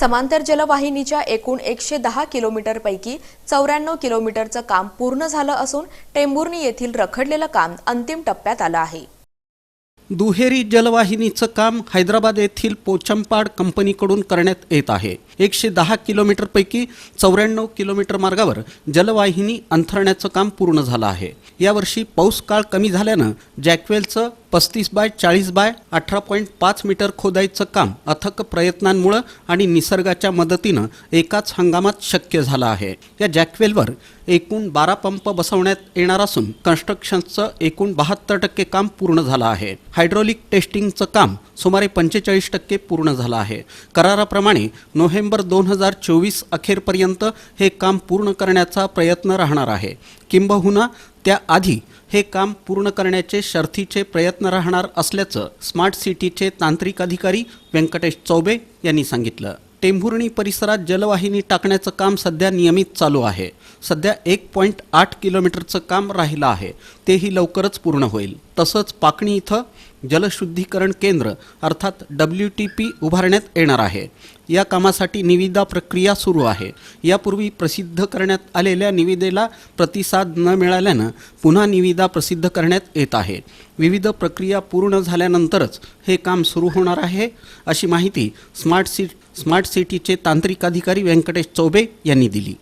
समांतर जलवाहिनीच्या एकूण एकशे दहा किलोमीटरपैकी चौऱ्याण्णव किलोमीटरचं काम पूर्ण झालं असून टेंभुर्णी येथील रखडलेलं काम अंतिम टप्प्यात आलं आहे. दुहेरी जलवाहिनीचं काम हैदराबाद येथील पोचंपाड कंपनीकडून करण्यात येत आहे. एकशे दहा किलोमीटरपैकी चौऱ्याण्णव किलोमीटर मार्गावर जलवाहिनी अंथरण्याचं काम पूर्ण झालं आहे. यावर्षी पाऊस काळ कमी झाल्यानं जॅकवेलचं पस्तीस बाय चाळीस बाय अठरा पॉईंट पाच मीटर खोदाईचं काम अथक प्रयत्नांमुळं आणि निसर्गाच्या मदतीनं एकाच हंगामात शक्य झालं आहे. या जॅकवेलवर एकूण बारा पंप बसवण्यात येणार असून कन्स्ट्रक्शनचं एकूण बहात्तर टक्के काम पूर्ण झालं आहे. हायड्रोलिक टेस्टिंगचं काम सुमारे पंचेचाळीस टक्के पूर्ण झालं आहे. कराराप्रमाणे नोव्हेंबर दोन हजार चोवीस अखेरपर्यंत हे काम पूर्ण करण्याचा प्रयत्न राहणार आहे. किंबहुना त्याआधी हे काम पूर्ण करण्याचे शर्थीचे प्रयत्न राहणार असल्याचं स्मार्ट सिटीचे तांत्रिक अधिकारी व्यंकटेश चौबे यांनी सांगितलं. टेंभुर्णी परिसरात जलवाहिनी टाकण्याचं काम सध्या नियमित चालू आहे. सध्या एक पॉईंट आठ किलोमीटरचं काम राहिलं आहे. तेही लवकरच पूर्ण होईल. तसंच पाकणी इथं जलशुद्धीकरण केंद्र अर्थात डब्ल्यू टी पी उभारण्यात येणार आहे. या कामासाठी निविदा प्रक्रिया सुरू आहे. यापूर्वी प्रसिद्ध करण्यात आलेल्या निविदेला प्रतिसाद न मिळाल्यानं पुन्हा निविदा प्रसिद्ध करण्यात येत आहे. विविध प्रक्रिया पूर्ण झाल्यानंतरच हे काम सुरू होणार आहे अशी माहिती स्मार्ट सि स्मार्ट सिटीचे तांत्रिक अधिकारी व्यंकटेश चौबे यांनी दिली.